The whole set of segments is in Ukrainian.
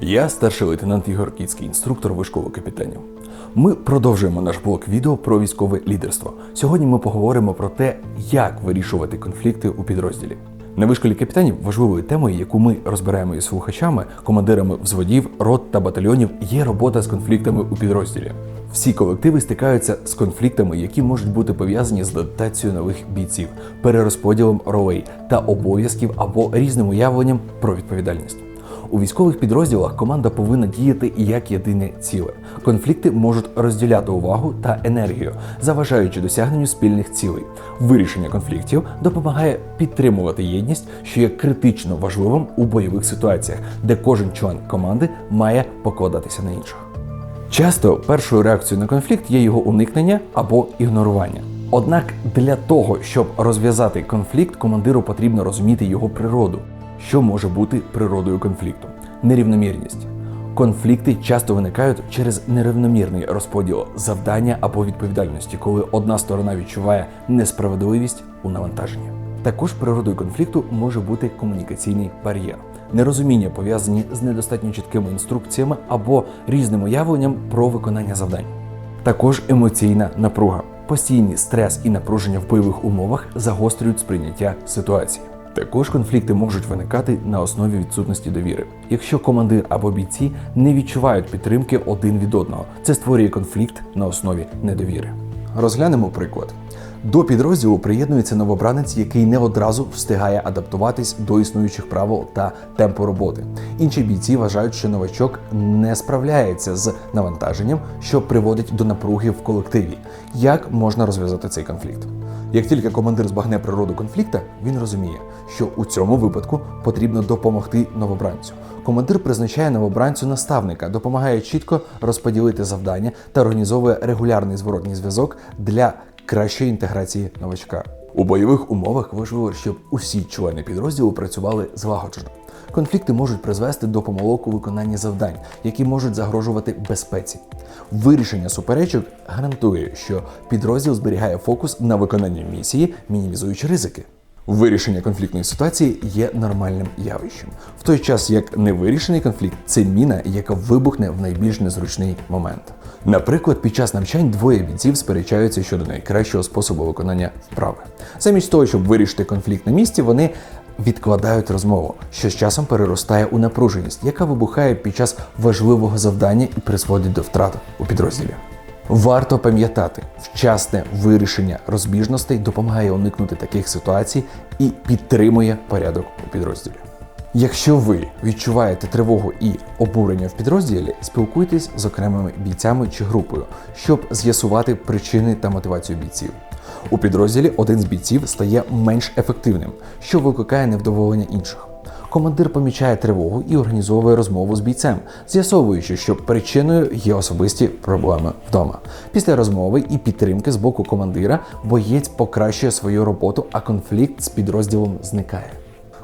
Я старший лейтенант Ігор Кіцький, інструктор вишколи капітанів. Ми продовжуємо наш блок відео про військове лідерство. Сьогодні ми поговоримо про те, як вирішувати конфлікти у підрозділі. На вишколі капітанів важливою темою, яку ми розбираємо із слухачами, командирами взводів, рот та батальйонів, є робота з конфліктами у підрозділі. Всі колективи стикаються з конфліктами, які можуть бути пов'язані з адаптацією нових бійців, перерозподілом ролей та обов'язків або різним уявленням про відповідальність. У військових підрозділах команда повинна діяти як єдине ціле. Конфлікти можуть розділяти увагу та енергію, заважаючи досягненню спільних цілей. Вирішення конфліктів допомагає підтримувати єдність, що є критично важливим у бойових ситуаціях, де кожен член команди має покладатися на інших. Часто першою реакцією на конфлікт є його уникнення або ігнорування. Однак для того, щоб розв'язати конфлікт, командиру потрібно розуміти його природу. Що може бути природою конфлікту? Нерівномірність. Конфлікти часто виникають через нерівномірний розподіл завдання або відповідальності, коли одна сторона відчуває несправедливість у навантаженні. Також природою конфлікту може бути комунікаційний бар'єр, нерозуміння пов'язані з недостатньо чіткими інструкціями або різним уявленням про виконання завдань. Також емоційна напруга. Постійний стрес і напруження в бойових умовах загострюють сприйняття ситуації. Також конфлікти можуть виникати на основі відсутності довіри. Якщо командир або бійці не відчувають підтримки один від одного, це створює конфлікт на основі недовіри. Розглянемо приклад. До підрозділу приєднується новобранець, який не одразу встигає адаптуватись до існуючих правил та темпу роботи. Інші бійці вважають, що новачок не справляється з навантаженням, що приводить до напруги в колективі. Як можна розв'язати цей конфлікт? Як тільки командир збагне природу конфлікта, він розуміє, що у цьому випадку потрібно допомогти новобранцю. Командир призначає новобранцю наставника, допомагає чітко розподілити завдання та організовує регулярний зворотній зв'язок для кращої інтеграції новачка. У бойових умовах важливо, щоб усі члени підрозділу працювали злагоджено. Конфлікти можуть призвести до помилок у виконанні завдань, які можуть загрожувати безпеці. Вирішення суперечок гарантує, що підрозділ зберігає фокус на виконанні місії, мінімізуючи ризики. Вирішення конфліктної ситуації є нормальним явищем, в той час як невирішений конфлікт це міна, яка вибухне в найбільш незручний момент. Наприклад, під час навчань двоє бійців сперечаються щодо найкращого способу виконання вправи. Замість того, щоб вирішити конфлікт на місці, вони відкладають розмову, що з часом переростає у напруженість, яка вибухає під час важливого завдання і призводить до втрат у підрозділі. Варто пам'ятати, вчасне вирішення розбіжностей допомагає уникнути таких ситуацій і підтримує порядок у підрозділі. Якщо ви відчуваєте тривогу і обурення в підрозділі, спілкуйтесь з окремими бійцями чи групою, щоб з'ясувати причини та мотивацію бійців. У підрозділі один з бійців стає менш ефективним, що викликає невдоволення інших. Командир помічає тривогу і організовує розмову з бійцем, з'ясовуючи, що причиною є особисті проблеми вдома. Після розмови і підтримки з боку командира боєць покращує свою роботу, а конфлікт з підрозділом зникає.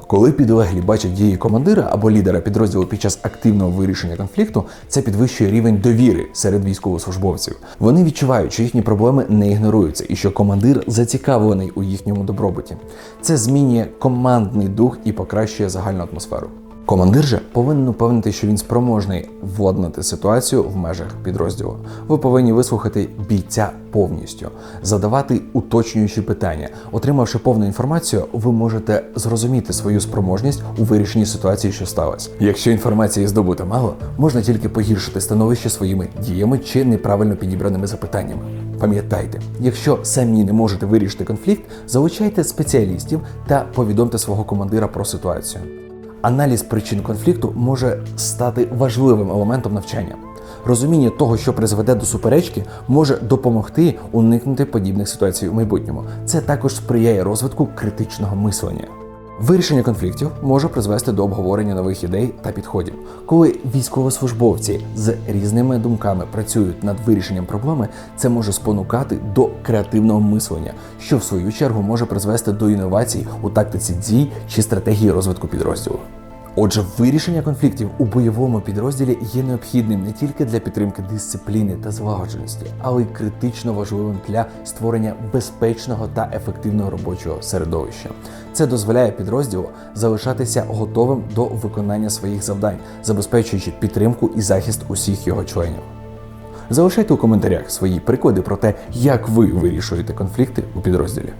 Коли підлеглі бачать дії командира або лідера підрозділу під час активного вирішення конфлікту, це підвищує рівень довіри серед військовослужбовців. Вони відчувають, що їхні проблеми не ігноруються і що командир зацікавлений у їхньому добробуті. Це змінює командний дух і покращує загальну атмосферу. Командир же повинен упевнити, що він спроможний владнати ситуацію в межах підрозділу. Ви повинні вислухати бійця повністю, задавати уточнюючі питання. Отримавши повну інформацію, ви можете зрозуміти свою спроможність у вирішенні ситуації, що сталося. Якщо інформації здобуто мало, можна тільки погіршити становище своїми діями чи неправильно підібраними запитаннями. Пам'ятайте, якщо самі не можете вирішити конфлікт, залучайте спеціалістів та повідомте свого командира про ситуацію. Аналіз причин конфлікту може стати важливим елементом навчання. Розуміння того, що призведе до суперечки, може допомогти уникнути подібних ситуацій у майбутньому. Це також сприяє розвитку критичного мислення. Вирішення конфліктів може призвести до обговорення нових ідей та підходів. Коли військовослужбовці з різними думками працюють над вирішенням проблеми, це може спонукати до креативного мислення, що в свою чергу може призвести до інновацій у тактиці дій чи стратегії розвитку підрозділу. Отже, вирішення конфліктів у бойовому підрозділі є необхідним не тільки для підтримки дисципліни та злагодженості, але й критично важливим для створення безпечного та ефективного робочого середовища. Це дозволяє підрозділу залишатися готовим до виконання своїх завдань, забезпечуючи підтримку і захист усіх його членів. Залишайте у коментарях свої приклади про те, як ви вирішуєте конфлікти у підрозділі.